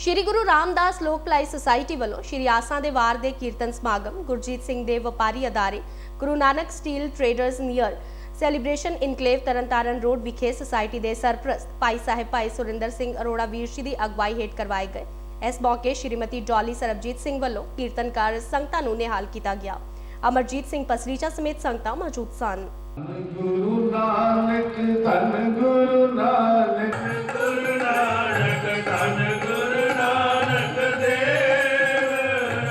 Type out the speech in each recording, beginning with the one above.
ਸ਼੍ਰੀ ਗੁਰੂ ਰਾਮਦਾਸ ਲੋਕ ਭਲਾਈ ਸੁਸਾਇਟੀ ਵੱਲੋਂ ਸ਼੍ਰੀ ਆਸਾਂ ਦੇ ਵਾਰ ਦੇ ਕੀਰਤਨ ਸਮਾਗਮ ਗੁਰਜੀਤ ਸਿੰਘ ਦੇ ਵਪਾਰੀ ਅਦਾਰੇ Guru Nanak steel traders near celebration enclave Tarn Taran road ਵਿਖੇ ਸੁਸਾਇਟੀ ਦੇ ਸਰਪ੍ਰਸਤ ਭਾਈ ਸਾਹਿਬ ਭਾਈ ਸੁਰਿੰਦਰ ਸਿੰਘ ਅਰੋੜਾ ਵੀਰ ਜੀ ਦੀ ਅਗਵਾਈ ਹੇਠ ਕਰਵਾਏ ਗਏ। ਇਸ ਮੌਕੇ ਸ਼੍ਰੀਮਤੀ ਡੋਲੀ ਸਰਬਜੀਤ ਸਿੰਘ ਵੱਲੋਂ ਕੀਰਤਨਕਾਰ ਸੰਗਤਾਂ ਨੂੰ ਨਿਹਾਲ ਕੀਤਾ ਗਿਆ। ਅਮਰਜੀਤ ਸਿੰਘ ਪਸਰੀਚਾ ਸਮੇਤ ਸੰਗਤਾਂ ਮੌਜੂਦ ਸਨ। ਗੁਰੂ ਨਾਨਕ, ਧੰਨ ਗੁਰੂ ਨਾਨਕ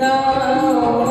No.